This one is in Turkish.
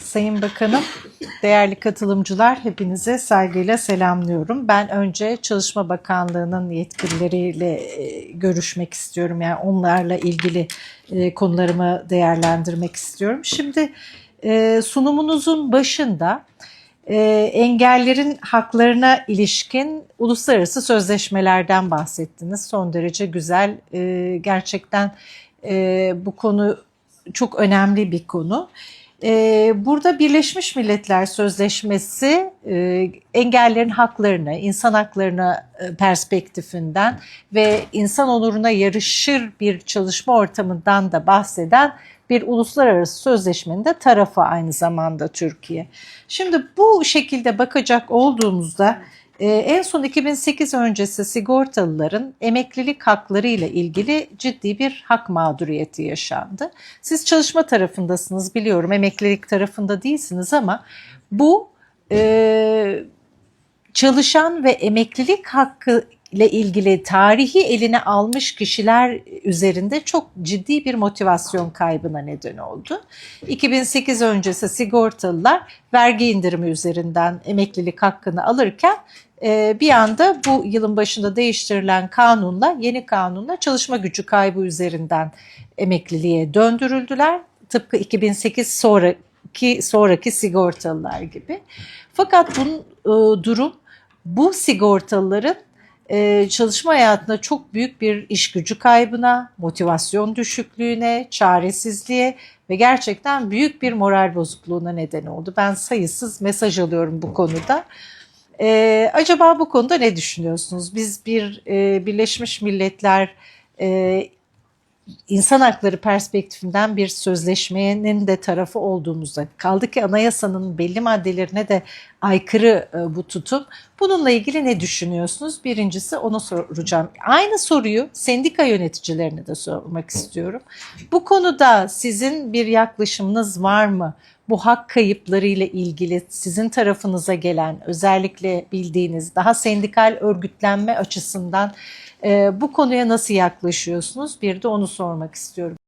Sayın Bakanım, değerli katılımcılar hepinize saygıyla selamlıyorum. Ben önce Çalışma Bakanlığı'nın yetkilileriyle e, görüşmek istiyorum. Yani onlarla ilgili e, konularımı değerlendirmek istiyorum. Şimdi e, sunumunuzun başında engellerin haklarına ilişkin uluslararası sözleşmelerden bahsettiniz. Son derece güzel. Gerçekten bu konu çok önemli bir konu. Ee, Burada Birleşmiş Milletler Sözleşmesi e, engellerin haklarını, insan haklarını e, perspektifinden ve insan onuruna yarışır bir çalışma ortamından da bahseden bir uluslararası sözleşmenin de tarafı aynı zamanda Türkiye. Şimdi bu şekilde bakacak olduğumuzda e, en son 2008 öncesi sigortalıların emeklilik hakları ile ilgili ciddi bir hak mağduriyeti yaşandı. Siz çalışma tarafındasınız biliyorum, emeklilik tarafında değilsiniz ama bu e, çalışan ve emeklilik hakkı ile ilgili tarihi eline almış kişiler üzerinde çok ciddi bir motivasyon kaybına neden oldu. 2008 öncesi sigortalılar vergi indirimi üzerinden emeklilik hakkını alırken e, bir anda bu yılın başında değiştirilen kanunla, yeni kanunla çalışma gücü kaybı üzerinden emekliliğe döndürüldüler. Tıpkı 2008 sonraki sonraki sigortalılar gibi. Fakat bu e, durum bu sigortalıların e, çalışma hayatında çok büyük bir iş gücü kaybına, motivasyon düşüklüğüne, çaresizliğe ve gerçekten büyük bir moral bozukluğuna neden oldu. Ben sayısız mesaj alıyorum bu konuda. Ee, acaba bu konuda ne düşünüyorsunuz? Biz bir e, Birleşmiş Milletler e, insan hakları perspektifinden bir sözleşmenin de tarafı olduğumuzda kaldı ki anayasanın belli maddelerine de aykırı e, bu tutum. Bununla ilgili ne düşünüyorsunuz? Birincisi onu soracağım. Aynı soruyu sendika yöneticilerine de sormak istiyorum. Bu konuda sizin bir yaklaşımınız var mı? Bu hak kayıpları ile ilgili sizin tarafınıza gelen özellikle bildiğiniz daha sendikal örgütlenme açısından e, bu konuya nasıl yaklaşıyorsunuz? Bir de onu sormak istiyorum.